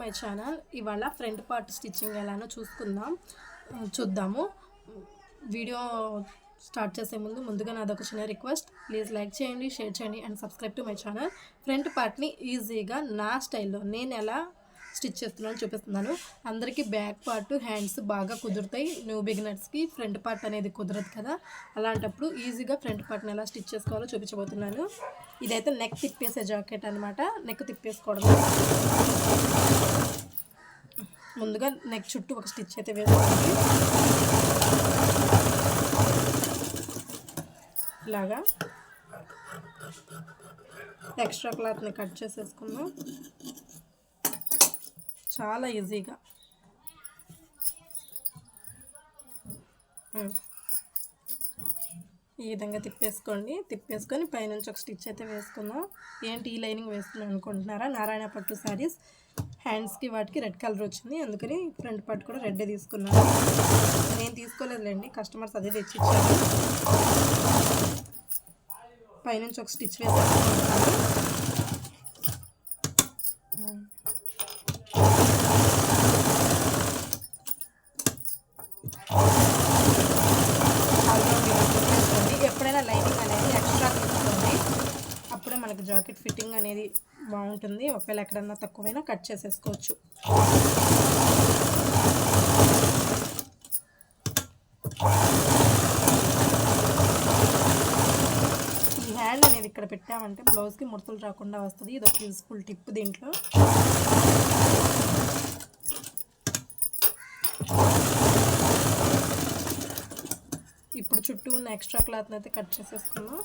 My channel ఇవాళ front part stitching ఎలానో చూసుకుందాం. చూద్దాము. వీడియో స్టార్ట్ చేసే ముందు ముందుగా నాది ఒక చిన్న రిక్వెస్ట్. ప్లీజ్ లైక్ చేయండి షేర్ చేయండి and subscribe to my channel front పార్ట్ని ఈజీగా నా స్టైల్లో నేను ఎలా స్టిచ్ చేస్తున్నాను చూపిస్తున్నాను. అందరికీ బ్యాక్ పార్ట్ హ్యాండ్స్ బాగా కుదురుతాయి. న్యూ బిగినర్స్కి ఫ్రంట్ పార్ట్ అనేది కుదరదు కదా. అలాంటప్పుడు ఈజీగా ఫ్రంట్ పార్ట్ని ఎలా స్టిచ్ చేసుకోవాలో చూపించబోతున్నాను. ఇదైతే నెక్ తిప్పేసే జాకెట్ అనమాట నెక్ తిప్పేసుకోవడం ముందుగా నెక్ చుట్టూ ఒక స్టిచ్ అయితే వేసుకోండి ఇలాగా. ఎక్స్ట్రా క్లాత్ని కట్ చేసేసుకుందాం. చాలా ఈజీగా ఈ విధంగా తిప్పేసుకోండి. తిప్పేసుకొని పైనుంచి ఒక స్టిచ్ అయితే వేసుకుందాం. ఏంటి ఈ లైనింగ్ వేసుకున్నాం అనుకుంటున్నారా? నారాయణ పట్టు శారీస్. హ్యాండ్స్కి వాటికి రెడ్ కలర్ వచ్చింది. అందుకని ఫ్రంట్ పార్ట్ కూడా రెడ్ తీసుకున్నాను. నేను తీసుకోలేదులేండి. కస్టమర్స్ అదే తెచ్చి పైనుంచి ఒక స్టిచ్ వేసేసుకుంటాను ఉమ్. ఆల్రౌండ్ ఇలా కుట్టేసుకోండి ఎప్పుడైనా లైనింగ్ అనేది ఎక్స్ట్రా తీసుకోండి అప్పుడే మనకి జాకెట్ ఫిట్టింగ్ అనేది బాగుంటుంది. ఒకవేళ ఎక్కడన్నా తక్కువైనా కట్ చేసేసుకోవచ్చు. ఈ హ్యాండ్ అనేది ఇక్కడ పెట్టామంటే బ్లౌజ్కి ముడతలు రాకుండా వస్తుంది. ఇది ఒక యూస్ఫుల్ టిప్ దీంట్లో. ఇప్పుడు చుట్టూ ఉన్న ఎక్స్ట్రా క్లాత్ని అయితే కట్ చేసేసుకున్నాం.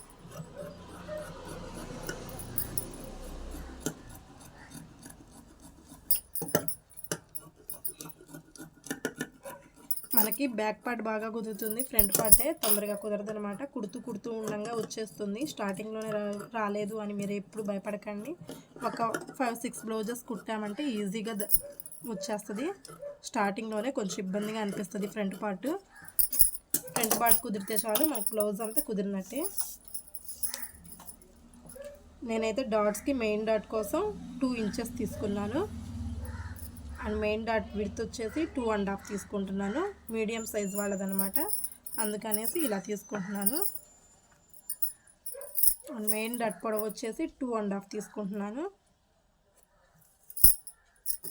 మనకి బ్యాక్ పార్ట్ బాగా కుదురుతుంది ఫ్రంట్ పార్టే తొందరగా కుదరదు అనమాట కుడుతూ కుడుతూ ఉండగా వచ్చేస్తుంది. స్టార్టింగ్లోనే రా- రాలేదు అని మీరు ఎప్పుడు భయపడకండి. ఒక ఫైవ్ సిక్స్ బ్లౌజెస్ కుట్టామంటే ఈజీగా వచ్చేస్తుంది. స్టార్టింగ్లోనే కొంచెం ఇబ్బందిగా అనిపిస్తుంది ఫ్రంట్ పార్ట్. ఫ్రంట్ పార్ట్ కుదిరితే చాలు మనకు బ్లౌజ్ అంతా కుదిరినట్టే. నేనైతే డాట్స్కి మెయిన్ డాట్ కోసం టూ ఇంచెస్ తీసుకున్నాను. అండ్ మెయిన్ డాట్ విడ్త్ వచ్చేసి టూ అండ్ హాఫ్ తీసుకుంటున్నాను. మీడియం సైజ్ వాళ్ళదనమాట. అందుకనేసి ఇలా తీసుకుంటున్నాను. అండ్ మెయిన్ డాట్ పొడవు వచ్చేసి టూ అండ్ హాఫ్ తీసుకుంటున్నాను.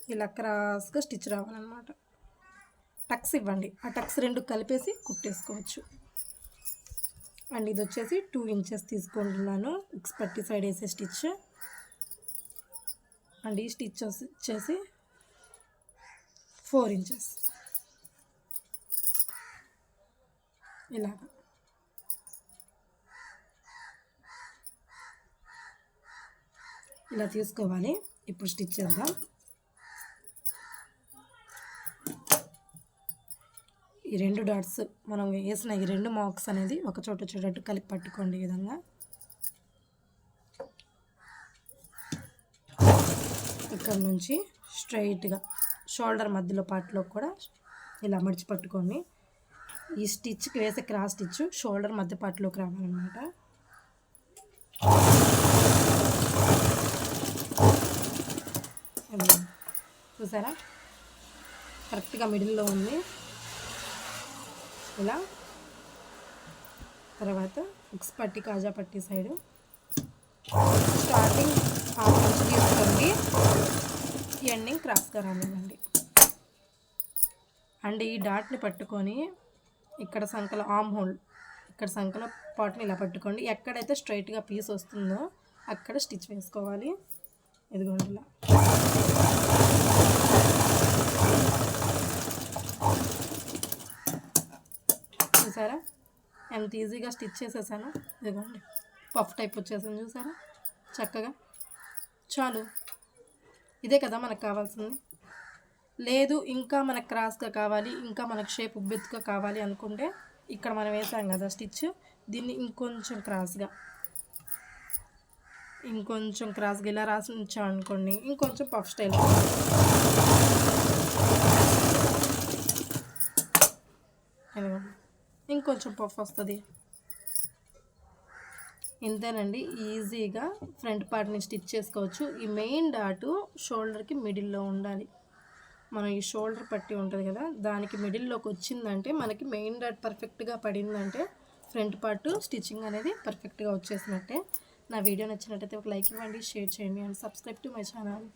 ఇలా క్రాస్గా స్టిచ్ రావాలన్నమాట. టక్స్ ఇవ్వండి. ఆ టక్స్ రెండు కలిపేసి కుట్టేసుకోవచ్చు. అండ్ ఇది వచ్చేసి టూ ఇంచెస్ తీసుకుంటున్నాను. ఎక్స్పర్టీ సైడ్ వేసే స్టిచ్. అండ్ ఈ స్టిచ్ వచ్చేసి ఫోర్ ఇంచెస్. ఇలాగా. ఇలా తీసుకోవాలి. ఇప్పుడు స్టిచ్ చేద్దాం. ఈ రెండు డాట్స్ మనం వేసిన ఈ రెండు మార్క్స్ అనేది ఒక చోట వచ్చేటట్టు కలిపి పట్టుకోండి ఈ విధంగా. ఇక్కడ నుంచి స్ట్రైట్గా షోల్డర్ మధ్యలో పార్ట్లో కూడా ఇలా మడిచి పట్టుకొని ఈ స్టిచ్కి వేసే క్రాస్ స్టిచ్ షోల్డర్ మధ్య పార్ట్లోకి రావాలన్నమాట. చూసారా? కరెక్ట్గా మిడిల్లో ఉంది. ఇలా తర్వాత ఉక్స్ పట్టి కాజా పట్టి సైడు స్టార్టింగ్ హాఫ్ ఇంచ్ తీసుకోండి ఎండింగ్ క్రాస్గా రానివ్వండి. అండ్ ఈ డాట్ని పట్టుకొని ఇక్కడ సంకల ఆమ్ హోల్ ఇక్కడ సంకల పాటని ఇలా పట్టుకోండి. ఎక్కడైతే స్ట్రైట్గా పీస్ వస్తుందో అక్కడ స్టిచ్ వేసుకోవాలి. ఇదిగోండి ఇలా. చూసారా? ఎంత ఈజీగా స్టిచ్ చేసేసాను. ఇదిగోండి. పఫ్ టైప్ వచ్చేసాను చూసారా? చక్కగా. చాలు. ఇదే కదా మనకు కావాల్సింది. లేదు ఇంకా మనకు క్రాస్గా కావాలి ఇంకా మనకు షేప్ ఉబ్బెత్తుగా కావాలి అనుకుంటే ఇక్కడ మనం వేసాం కదా స్టిచ్ దీన్ని ఇంకొంచెం క్రాస్గా. ఇంకొంచెం క్రాస్గా ఇలా రాసి ఉంచాం అనుకోండి ఇంకొంచెం పఫ్ స్టైల్. ఇంకొంచెం పఫ్ వస్తుంది. ఇంతేనండి ఈజీగా ఫ్రంట్ పార్ట్ని స్టిచ్ చేసుకోవచ్చు. ఈ మెయిన్ డాటు షోల్డర్కి మిడిల్లో ఉండాలి. మనం ఈ షోల్డర్ పట్టి ఉంటుంది కదా దానికి మిడిల్లోకి వచ్చిందంటే మనకి మెయిన్ డాట్ పర్ఫెక్ట్గా పడిందంటే ఫ్రంట్ పార్ట్ స్టిచ్చింగ్ అనేది పర్ఫెక్ట్గా వచ్చేసినట్టే. నా వీడియో నచ్చినట్టయితే ఒక లైక్ ఇవ్వండి షేర్ చేయండి and subscribe to my channel.